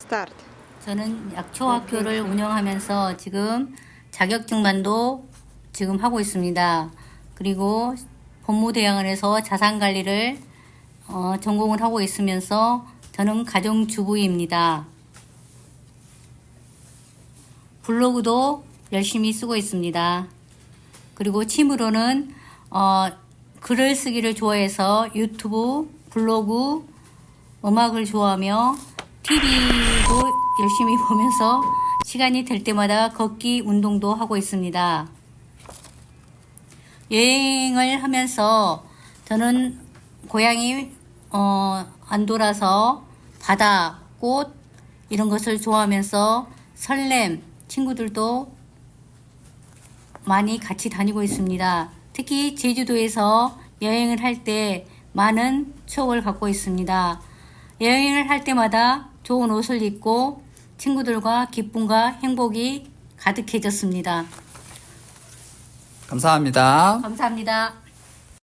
스타트. 저는 약초학교를 운영하면서 지금 자격증반도 지금 하고 있습니다. 그리고 법무대학원에서 자산관리를 어, 전공을 하고 있으면서 저는 가정주부입니다. 블로그도 열심히 쓰고 있습니다. 그리고 취미로는 어, 글을 쓰기를 좋아해서 유튜브, 블로그, 음악을 좋아하며 TV도 열심히 보면서 시간이 될 때마다 걷기 운동도 하고 있습니다. 여행을 하면서 저는 고향이 어, 안 돌아서 바다, 꽃 이런 것을 좋아하면서 설렘 친구들도 많이 같이 다니고 있습니다. 특히 제주도에서 여행을 할 때 많은 추억을 갖고 있습니다. 여행을 할 때마다 좋은 옷을 입고 친구들과 기쁨과 행복이 가득해졌습니다. 감사합니다. 감사합니다.